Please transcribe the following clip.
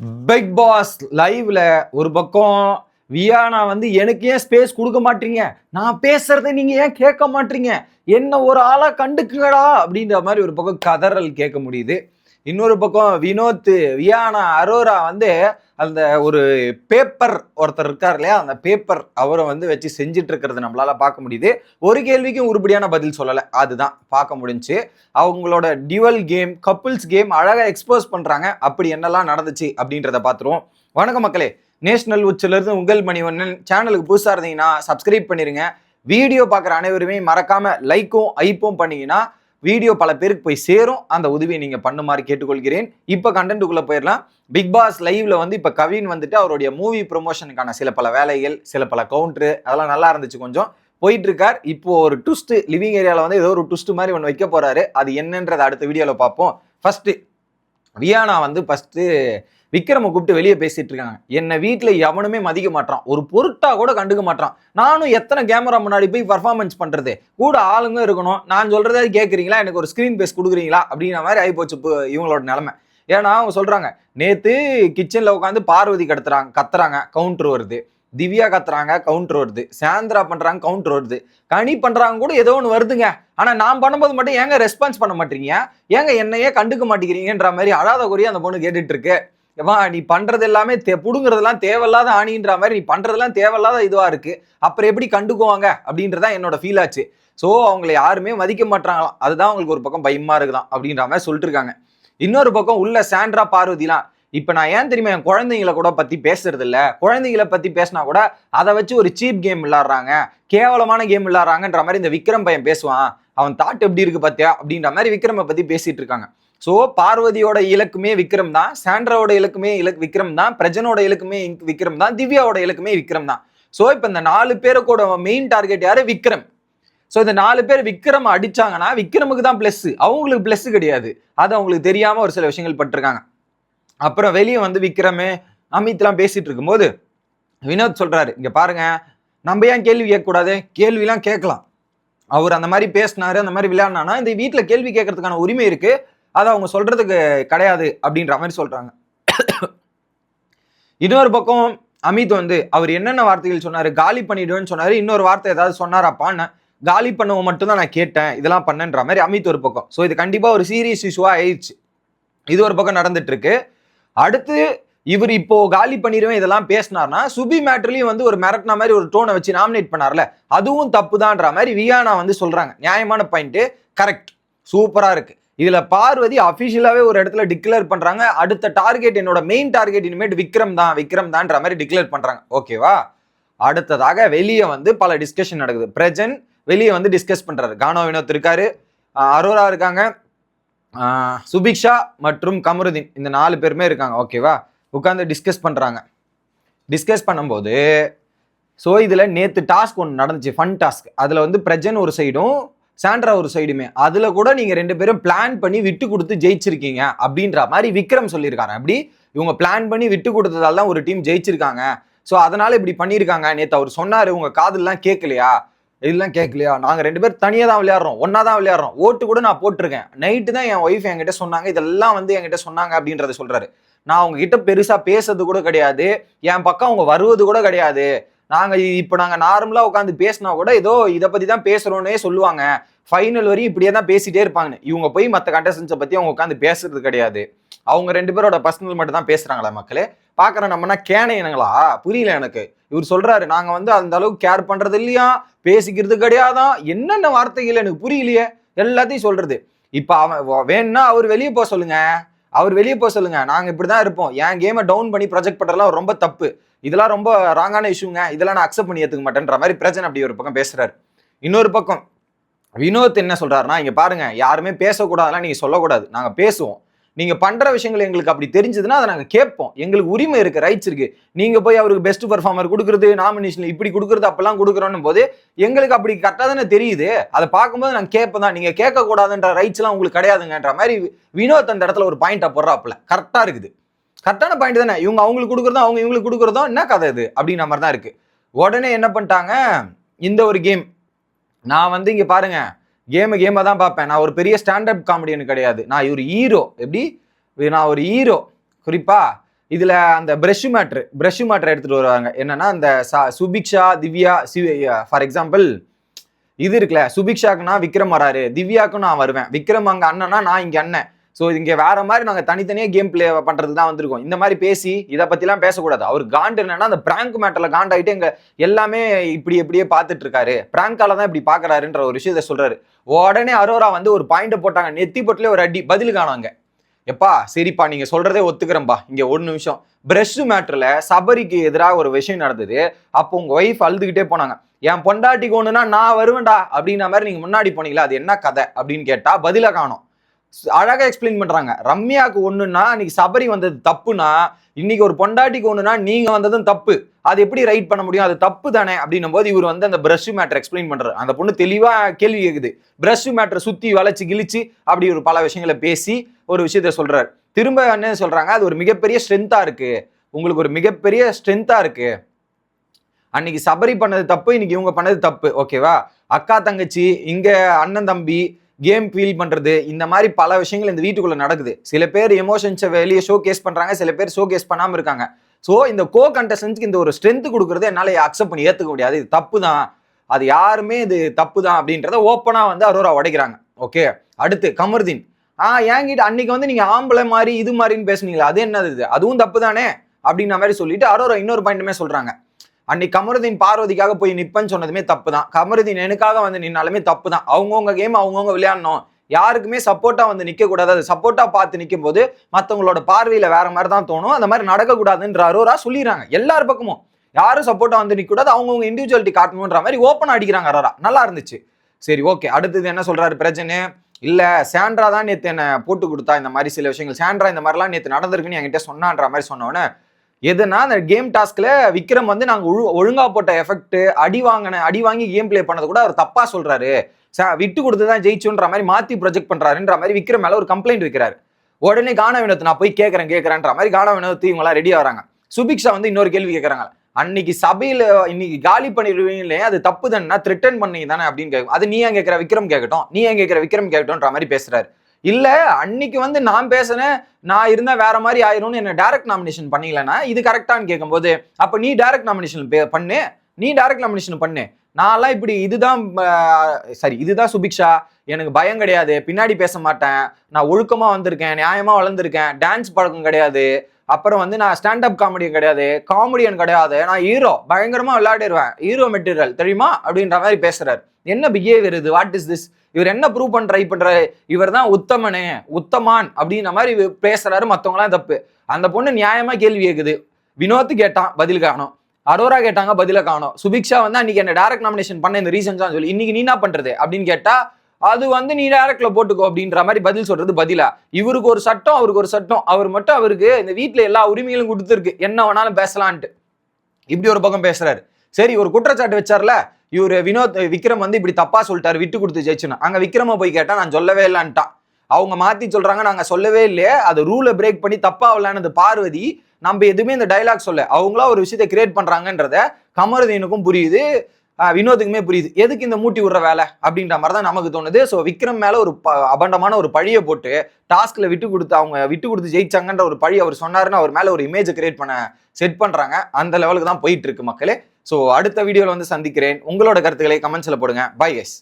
Big pass லைவ்ல ஒரு பக்கம் வியானா வந்து எனக்கு ஏன் ஸ்பேஸ் கொடுக்க மாட்டீங்க? நான் பேசுறதை நீங்க ஏன் கேட்க மாட்டீங்க? என்ன ஒரு ஆளா கண்டுக்குங்கடா! அப்படின்ற மாதிரி ஒரு பக்கம் கதறல் கேட்க முடியுது. இன்னொரு பக்கம் வினோத் வியானா அரோரா வந்து அந்த ஒரு பேப்பர் ஒருத்தர் இருக்கார் இல்லையா? அந்த பேப்பர் அவரை வந்து வச்சு செஞ்சுட்டு இருக்கிறது நம்மளால பார்க்க முடியுது. ஒரு கேள்விக்கும் உருப்படியான பதில் சொல்லலை. அதுதான். பார்க்க முடிஞ்சு. அவங்களோட டியூவல் கேம் கப்புள்ஸ் கேம் அழகாக எக்ஸ்போஸ் பண்ணுறாங்க அப்படி என்னெல்லாம் நடந்துச்சு அப்படின்றத பார்த்துருவோம். வணக்கம் மக்களே. நேஷனல் உச்சிலிருந்து உங்கள் மணிவண்ணன். சேனலுக்கு புதுசாக இருந்தீங்கன்னா சப்ஸ்கிரைப் பண்ணிடுங்க வீடியோ பார்க்குற அனைவருமே மறக்காமல் லைக்கும் ஐப்பும் பண்ணிங்கன்னா வீடியோ பல பேருக்கு போய் சேரும். அந்த உதவியை நீங்கள் பண்ணுமாறு கேட்டுக்கொள்கிறேன். இப்போ கண்டென்ட்டுக்குள்ளே போயிடலாம். பிக் பாஸ் லைவ்ல வந்து இப்போ கவின் வந்துட்டு அவருடைய மூவி ப்ரொமோஷனுக்கான சில பல வேலைகள் சில பல கவுண்ட்ரு அதெல்லாம் நல்லா இருந்துச்சு கொஞ்சம். போயிட்டு இருக்கார் இப்போ ஒரு ட்விஸ்ட் லிவிங் ஏரியாவில் வந்து ஏதோ ஒரு ட்விஸ்ட் மாதிரி ஒன்று வைக்க போறாரு. அது என்னன்றதை அடுத்த வீடியோவில் பார்ப்போம். ஃபர்ஸ்ட் வியானா வந்து ஃபர்ஸ்ட் விக்ரமை கூப்பிட்டு வெளியே பேசிட்டு இருக்காங்க. என்னை வீட்டில் எவனுமே மதிக்க மாட்டான் ஒரு பொருட்டா கூட கண்டுக்க மாட்டான் நானும் எத்தனை கேமரா முன்னாடி போய் பர்ஃபார்மன்ஸ் பண்றது? கூட ஆளுங்க இருக்கணும். நான் சொல்றதே கேட்குறீங்களா எனக்கு ஒரு ஸ்க்ரீன் பேஸ் கொடுக்குறீங்களா? அப்படிங்கிற மாதிரி ஆகிப்போச்சு இப்போ இவங்களோட நிலைமை. ஏன்னா அவங்க சொல்றாங்க நேத்து கிச்சன்ல உட்காந்து பார்வதி கடத்துறாங்க கத்துறாங்க கவுண்டர் வருது. திவ்யா கத்துறாங்க கவுண்டர் வருது. சாந்திரா பண்றாங்க கவுண்டர் வருது. கனி பண்றாங்க கூட ஏதோ ஒன்று வருதுங்க. ஆனா நான் பண்ணும்போது மட்டும் ஏங்க ரெஸ்பான்ஸ் பண்ண மாட்டீங்க? ஏங்க என்னையே கண்டுக்க மாட்டேங்கிறீங்கன்ற மாதிரி அழாத குறையே அந்த பொண்ணு கேட்டுட்டு இருக்கு. ஏவா நீ பண்றது எல்லாமே தே புடுங்குறதெல்லாம் தேவையில்லாத ஆணின்ற மாதிரி நீ பண்றதெல்லாம் தேவையில்லாத இதுவா இருக்கு. அப்புறம் எப்படி கண்டுக்குவாங்க? அப்படின்றதான் என்னோட ஃபீல் ஆச்சு. ஸோ அவங்கள யாருமே மதிக்க மாட்டாங்களாம் அதுதான் அவங்களுக்கு ஒரு பக்கம் பயமா இருக்குதான் அப்படின்ற மாதிரி சொல்லிட்டு இருக்காங்க. இன்னொரு பக்கம் உள்ள சாண்ட்ரா பார்வதிலாம் இப்போ நான் ஏன் தெரியுமா என் குழந்தைங்கள கூட பற்றி பேசுறது இல்லை குழந்தைங்கள பற்றி பேசினா கூட அதை வச்சு ஒரு சீப் கேம் விளாட்றாங்க கேவலமான கேம் விளாட்றாங்கன்ற மாதிரி இந்த விக்ரம் பையன் பேசுவான். அவன் தாட் எப்படி இருக்கு பார்த்தியா அப்படின்ற மாதிரி விக்ரமை பற்றி பேசிட்டு இருக்காங்க. ஸோ பார்வதியோட இலக்குமே விக்ரம் தான் சாண்ட்ராவோட இலக்குமே இலக்கு விக்ரம் தான் பிரஜனோட இலக்குமே விக்ரம் தான் திவ்யாவோட இலக்குமே விக்ரம் தான் ஸோ இப்போ இந்த நாலு பேருக்கோட மெயின் டார்கெட் யாரு? விக்ரம். ஸோ இந்த நாலு பேர் விக்ரம் அடிச்சாங்கன்னா விக்ரமுக்கு தான் பிளஸ் அவங்களுக்கு பிளஸ் கிடையாது. அது அவங்களுக்கு தெரியாம ஒரு சில விஷயங்கள் பட்டிருக்காங்க. அப்புறம் வெளியே வந்து விக்ரமே அமித்லாம் பேசிட்டு இருக்கும்போது வினோத் சொல்றாரு இங்க பாருங்க நம்ம ஏன் கேள்வி கேட்கக்கூடாது? கேள்விலாம் கேட்கலாம். அவர் அந்த மாதிரி பேசினாரு அந்த மாதிரி விளையாடினானா இந்த வீட்டில் கேள்வி கேட்கறதுக்கான உரிமை இருக்கு. அதை அவங்க சொல்றதுக்கு கிடையாது அப்படின்ற மாதிரி சொல்றாங்க. இன்னொரு பக்கம் அமித் வந்து அவர் என்னென்ன வார்த்தைகள் சொன்னார்? காலி பண்ணிடுவேன்னு சொன்னார். இன்னொரு வார்த்தை ஏதாவது சொன்னாராப்பான்னு காலி பண்ணவன் மட்டும்தான் நான் கேட்டேன் இதெல்லாம் பண்ணன்ற மாதிரி அமித் ஒரு பக்கம். ஸோ இது கண்டிப்பாக ஒரு சீரியஸ் இஷ்யூவாக ஆயிடுச்சு. இது ஒரு பக்கம் நடந்துட்டு இருக்கு அடுத்து இவர் இப்போ காலி பண்ணிடுவேன் இதெல்லாம் பேசினார்னா சுபி மேட்டர்லயும் வந்து ஒரு மிரட்டின மாதிரி ஒரு டோனை வச்சு நாமினேட் பண்ணார்ல. அதுவும் தப்புதான்ற மாதிரி வியானா வந்து சொல்கிறாங்க நியாயமான பாயிண்ட்டு கரெக்ட் சூப்பராக இருக்குது இதுல பார்வதி அபிஷியலாவே ஒரு இடத்துல டிக்ளேர் பண்றாங்க. அடுத்த டார்கெட் என்னோட மெயின் டார்கெட் இனிமேட் விக்ரம் தான் விக்ரம் தான்ற மாதிரி டிக்ளேர் பண்றாங்க. ஓகேவா அடுத்ததாக வெளியே வந்து பல டிஸ்கஷன் நடக்குது. பிரஜன் வெளியே வந்து டிஸ்கஸ் பண்றாரு. கானோ வினோத் இருக்காரு. அரோரா இருக்காங்க. சுபிக்ஷா மற்றும் கமருதீன் இந்த நாலு பேருமே இருக்காங்க. ஓகேவா உட்காந்து டிஸ்கஸ் பண்றாங்க. டிஸ்கஸ் பண்ணும்போது ஸோ இதில் நேற்று டாஸ்க் ஒன்று நடந்துச்சு ஃபன் டாஸ்க் அதில் வந்து பிரஜன் ஒரு சைடும் சாண்ட்ரா ஒரு சைடுமே. அதில் கூட நீங்கள் ரெண்டு பேரும் பிளான் பண்ணி விட்டு கொடுத்து ஜெயிச்சிருக்கீங்க அப்படின்ற மாதிரி விக்ரம் சொல்லியிருக்காங்க அப்படி இவங்க பிளான் பண்ணி விட்டு கொடுத்ததால தான் ஒரு டீம் ஜெயிச்சிருக்காங்க. ஸோ அதனால் இப்படி பண்ணியிருக்காங்க. நேற்று அவர் சொன்னார் உங்கள் காதெல்லாம் கேட்கலையா? இதெல்லாம் கேட்கலையா. நாங்கள் ரெண்டு பேரும் தனியாக தான் விளையாடுறோம். ஒன்றா தான் விளையாடுறோம். ஓட்டு கூட நான் போட்டிருக்கேன். நைட்டு தான் என் ஒய்ஃப் என்கிட்ட சொன்னாங்க. இதெல்லாம் வந்து என்கிட்ட சொன்னாங்க அப்படின்றத சொல்கிறாரு நான் அவங்க பெருசாக பேசுறது கூட கிடையாது. என் பக்கம் அவங்க வருவது கூட கிடையாது. நாங்க இப்போ நாங்க நார்மலா உட்காந்து பேசினா கூட ஏதோ இதை பத்தி தான் பேசுறோன்னே சொல்லுவாங்க. ஃபைனல் வரையும் இப்படியே தான் பேசிட்டே இருப்பாங்க இவங்க போய் மற்ற கண்டஸ்டன்ஸை பத்தி அவங்க உட்காந்து பேசுறது கிடையாது. அவங்க ரெண்டு பேரோட பர்சனல் மட்டும் தான் பேசுறாங்களா மக்களே? பாக்குற நம்மனா கேனையனுங்களா புரியல எனக்கு. இவர் சொல்றாரு நாங்க வந்து அந்த அளவுக்கு கேர் பண்றது இல்லையா? பேசிக்கிறது கிடையாதான் என்னென்ன வார்த்தைகள் எனக்கு புரியலையே? எல்லாத்தையும் சொல்றது. இப்ப அவன் வேணும்னா அவர் வெளியே போக சொல்லுங்க. அவர் வெளியே போக சொல்லுங்க. நாங்க இப்படிதான் இருப்போம். என் கேமை டவுன் பண்ணி ப்ரொஜெக்ட் பண்றதெல்லாம் ரொம்ப தப்பு. இதெல்லாம் ரொம்ப ராங்கான இஷ்யூங்க இதெல்லாம் நான் அக்செப்ட் பண்ணி ஏத்துக்க மாட்டேன்ற மாதிரி பிரச்சனை அப்படி ஒரு பக்கம் பேசுறாரு. இன்னொரு பக்கம் வினோத் என்ன சொல்றாருன்னா இங்க பாருங்க யாருமே பேசக்கூடாதுலாம் நீங்க சொல்லக்கூடாது. நாங்க பேசுவோம். நீங்க பண்ற விஷயங்கள் எங்களுக்கு அப்படி தெரிஞ்சதுன்னா அதை நாங்கள் கேட்போம். எங்களுக்கு உரிமை இருக்கு ரைட்ஸ் இருக்கு. நீங்க போய் அவருக்கு பெஸ்ட் பர்ஃபார்மர் கொடுக்குறது நாமினேஷன் இப்படி கொடுக்குறது அப்பெல்லாம் கொடுக்குறோன்னு போது எங்களுக்கு அப்படி கரெக்டாக தானே தெரியுது. அதை பார்க்கும்போது நாங்கள் கேட்போம் தான். நீங்க கேட்கக்கூடாதுன்ற ரைட்ஸ்லாம் உங்களுக்கு கிடையாதுங்கன்ற மாதிரி வினோத் அந்த இடத்துல ஒரு பாயிண்டை போடுறாப்புல. கரெக்டா இருக்குது. கரெக்டான பாயிண்ட் தானே. இவங்க அவங்களுக்கு கொடுக்குறதும் அவங்க இவங்களுக்கு கொடுக்குறதும் என்ன கதை இது? அப்படிங்கிற மாதிரி தான் இருக்கு. உடனே என்ன பண்ணிட்டாங்க? இந்த ஒரு கேம் நான் வந்து இங்கே பாருங்கள் கேமு கேமை தான் பார்ப்பேன். நான் ஒரு பெரிய ஸ்டாண்டப் காமெடியன் கிடையாது. நான் ஒரு ஹீரோ எப்படி? நான் ஒரு ஹீரோ குறிப்பாக இதில் அந்த பிரஷ் மேட்ரு பிரஷ் மேட்ரு எடுத்துகிட்டு வருவாங்க. என்னென்னா அந்த ச- சுபிக்ஷா திவ்யா ஃபார் எக்ஸாம்பிள் இது இருக்குல்ல சுபிக்ஷாக்குன்னா விக்ரம் வராரு. திவ்யாக்கும் நான் வருவேன். விக்ரம் அங்கே அண்ணனா நான் இங்கே அண்ணன். ஸோ இங்கே வேற மாதிரி நாங்கள் தனித்தனியாக கேம் பிளே பண்ணுறது தான் வந்திருக்கோம். இந்த மாதிரி பேசி இதை பற்றிலாம் பேசக்கூடாது. அவர் காண்டு என்னன்னா அந்த பிராங்க் மேட்டரில் காண்டாயிட்டு எங்கள் எல்லாமே இப்படி எப்படியே பார்த்துட்டு இருக்காரு. பிராங்கால தான் இப்படி பார்க்குறாருன்ற ஒரு விஷயத்த சொல்கிறாரு உடனே அரோரா வந்து ஒரு பாயிண்ட் போட்டாங்க. நெத்தி போட்டிலே ஒரு அடி பதில் காணாங்க. எப்பா சரிப்பா நீங்கள் சொல்கிறதே ஒத்துக்கிறேன்பா. இங்கே ஒரு நிமிஷம். பிரஷ் மேட்டரில் சபரிக்கு எதிராக ஒரு விஷயம் நடந்தது. அப்போ உங்கள் ஒய்ஃப் அழுதுகிட்டே போனாங்க. என் பொண்டாட்டிக்கு ஒன்றுனா நான் வருவேன்டா அப்படின்ற மாதிரி நீங்கள் முன்னாடி போனீங்களா? அது என்ன கதை அப்படின்னு கேட்டால் பதிலாக காணோம். அழகாக எக்ஸ்பிளைன் பண்றாங்க. ரம்யாவுக்கு ஒண்ணுன்னா இன்னைக்கு சபரி வந்தது தப்புனா இன்னைக்கு ஒரு பொண்டாட்டிக்கு ஒண்ணுனா நீங்க வந்ததும் தப்பு. அது எப்படி ரைட் பண்ண முடியும்? அது தப்பு தானே? அப்படின்னும் போது இவர் வந்து அந்த பிரஷ் மேட்டர் எக்ஸ்பிளைன் பண்றாரு. அந்த பொண்ணு தெளிவா கேள்வி கேக்குது. பிரஷ் மேட்ரை சுத்தி வளைச்சு கிழிச்சு அப்படி ஒரு பல விஷயங்களை பேசி ஒரு விஷயத்த சொல்றாரு. திரும்ப என்ன சொல்றாங்க? அது ஒரு மிகப்பெரிய ஸ்ட்ரென்த்தா இருக்கு. உங்களுக்கு ஒரு மிகப்பெரிய ஸ்ட்ரென்த்தா இருக்கு. அன்னைக்கு சபரி பண்ணது தப்பு இன்னைக்கு இவங்க பண்ணது தப்பு. ஓகேவா அக்கா தங்கச்சி இங்க அண்ணன் தம்பி கேம் ஃபீல் பண்ணுறது இந்த மாதிரி பல விஷயங்கள் இந்த வீட்டுக்குள்ளே நடக்குது. சில பேர் எமோஷன்ஸை வெளியே ஷோ கேஸ் பண்ணுறாங்க சில பேர் ஷோ கேஸ் பண்ணாமல் இருக்காங்க. ஸோ இந்த கோ கண்டஸ்டன்ஸ்க்கு இந்த ஒரு ஸ்ட்ரென்த் கொடுக்குறது என்னால் அக்செப்ட் பண்ணி ஏற்றுக்க முடியாது. இது தப்பு தான் அது யாருமே இது தப்பு தான் அப்படின்றத ஓப்பனாக வந்து அரோரா உடைக்கிறாங்க. ஓகே அடுத்து கமருதீன். ஆ என்கிட்ட அன்னைக்கு வந்து நீங்கள் ஆம்பளை மாதிரி இது மாதிரின்னு பேசுனீங்களா அது என்னது இது? அதுவும் தப்பு தானே அப்படின்ற மாதிரி சொல்லிட்டு அரோரா இன்னொரு பாயிண்ட்டுமே சொல்கிறாங்க அன்னைக்கு கமருதீன் பார்வதிக்காக போய் நிற்பேன்னு சொன்னதுமே தப்பு தான் கமருதீன் எனக்காக வந்து நின்னாலுமே தப்பு தான் அவங்கவுங்க கேம் அவங்கவுங்க விளையாடணும். யாருக்குமே சப்போர்ட்டா வந்து நிற்கக்கூடாது கூடாது அது சப்போர்ட்டா பார்த்து நிற்கும் போது மற்றவங்களோட பார்வையில வேற மாதிரி தான் தோணும். அந்த மாதிரி நடக்கக்கூடாதுன்ற அரோரா சொல்லிடுறாங்க. எல்லார் பக்கமும். யாரும் சப்போர்ட்டா வந்து நிற்கக்கூடாது கூடாது அவங்கவுங்க இண்டிவிஜுவாலிட்டி காட்டணுன்ற மாதிரி ஓப்பன் அடிக்கிறாங்க அரோரா நல்லா இருந்துச்சு. சரி ஓகே அடுத்தது என்ன சொல்றாரு பிரச்சனை இல்ல சாண்ட்ரா தான் நேற்று என்ன போட்டு கொடுத்தா இந்த மாதிரி சில விஷயங்கள். சாண்ட்ரா இந்த மாதிரிலாம் நேற்று நடந்திருக்குன்னு என்கிட்ட சொன்னான்ற மாதிரி சொன்னோன்னே எதுனா அந்த கேம் டாஸ்க்ல விக்ரம் வந்து நாங்க ஒழு- ஒழுங்கா போட்ட எஃபெக்ட் அடி வாங்கின அடி வாங்கி கேம் ப்ளே பண்ணது கூட அவர் தப்பா சொல்றாரு. விட்டு கொடுத்து தான் ஜெயிச்சோன்ற மாதிரி மாத்தி ப்ரொஜெக்ட் பண்றாருன்ற மாதிரி விக்ரம் மேல ஒரு கம்ப்ளைண்ட் வைக்கிறாரு. உடனே கான வினோத் நான் போய் கேட்கறேன் கேட்கறேன்ற மாதிரி கான வினோத் இவங்களாம் ரெடியா வராங்க. சுபிக்ஷா வந்து இன்னொரு கேள்வி கேட்கறாங்க அன்னைக்கு சபையில இன்னைக்கு காலி பண்ணிடுவீங்களே அது தப்பு தானே த்ரிட்டன் பண்ணி தானே அப்படின்னு கேட்கும் அது நீ ஏன் கேட்கிற விக்ரம் கேட்கட்டும் நீ ஏன் கேட்கிற விக்ரம் கேட்கட்டும்ன்ற மாதிரி பேசுறாரு. இல்லை அன்னைக்கு வந்து நான் பேசினேன் நான் இருந்தால் வேற மாதிரி ஆயிரும்னு என்ன டைரக்ட் நாமினேஷன் பண்ணிக்கலன்னா இது கரெக்டான்னு கேட்கும்போது அப்போ நீ டைரக்ட் நாமினேஷன் பண்ணு. நீ டைரக்ட் நாமினேஷன் பண்ணு. நான்லாம் இப்படி இதுதான் சாரி சரி இதுதான் சுபிக்ஷா. எனக்கு பயம் கிடையாது. பின்னாடி பேச மாட்டேன். நான் ஒழுக்கமாக வந்திருக்கேன் நியாயமாக வளர்ந்துருக்கேன். டான்ஸ் பழக்கம் கிடையாது. அப்புறம் வந்து நான் ஸ்டாண்டப் காமெடியன் கிடையாது. காமெடியன் கிடையாது. நான் ஹீரோ பயங்கரமாக விளையாடிடுவேன் ஹீரோ மெட்டீரியல் தெரியுமா? அப்படின்ற மாதிரி பேசுகிறார் என்ன பிஹேவியர் இது? வாட் இஸ் திஸ் இவர் என்ன ப்ரூவ் பண்ண ட்ரை பண்றாரு இவர் தான் உத்தமனே உத்தமான் அப்படின்ற மாதிரி இவர் பேசுறாரு மற்றவங்களாம் தப்பு அந்த பொண்ணு நியாயமா கேள்வி கேட்குது வினோத் கேட்டான் பதில் காணும். அரோரா கேட்டாங்க பதில காணும். சுபிக்ஷா வந்து அன்னைக்கு என்ன டைரக்ட் நாமினேஷன் பண்ண இந்த ரீசன்ஸ் தான் சொல்லி இன்னைக்கு நீ என்ன பண்றது? அப்படின்னு கேட்டா அது வந்து நீ டைரக்ட்ல போட்டுக்கோ அப்படின்ற மாதிரி பதில் சொல்றது பதிலா. இவருக்கு ஒரு சட்டம் அவருக்கு ஒரு சட்டம். அவர் மட்டும் அவருக்கு இந்த வீட்டில் எல்லா உரிமைகளும் கொடுத்துருக்கு. என்ன வேணாலும் பேசலான்ட்டு. இப்படி ஒரு பக்கம் பேசுறாரு. சரி ஒரு குற்றச்சாட்டு வச்சார்ல இவர் வினோத் விக்ரம் வந்து இப்படி தப்பா சொல்லிட்டாரு விட்டு கொடுத்து ஜெயிச்சுன்னு. அங்க விக்ரம போய் கேட்டா நான் சொல்லவே இல்லைன்ட்டான். அவங்க மாத்தி சொல்றாங்க நாங்க சொல்லவே இல்லையே. அது ரூலை பிரேக் பண்ணி தப்பா விளையானது பார்வதி. நம்ம எதுவுமே இந்த டைலாக் சொல்ல அவங்களா ஒரு விஷயத்தை கிரியேட் பண்றாங்கன்றத கமருதீனுக்கும் புரியுது வினோதுக்குமே புரியுது. எதுக்கு இந்த மூட்டி விடுற வேலை? அப்படின்ற மாதிரி தான் நமக்கு தோணுது. ஸோ விக்ரம் மேலே ஒரு ப- அபண்டமான ஒரு பழியை போட்டு டாஸ்கில் விட்டு கொடுத்து அவங்க விட்டு கொடுத்து ஜெயிச்சாங்கன்ற ஒரு பழி அவர் சொன்னாருன்னு அவர் மேலே ஒரு இமேஜை கிரியேட் பண்ண செட் பண்ணுறாங்க அந்த லெவலுக்கு தான் போயிட்டு இருக்கு மக்களே. ஸோ அடுத்த வீடியோவில் வந்து சந்திக்கிறேன். உங்களோட கருத்துக்களை கமெண்ட்ஸில் போடுங்க. By S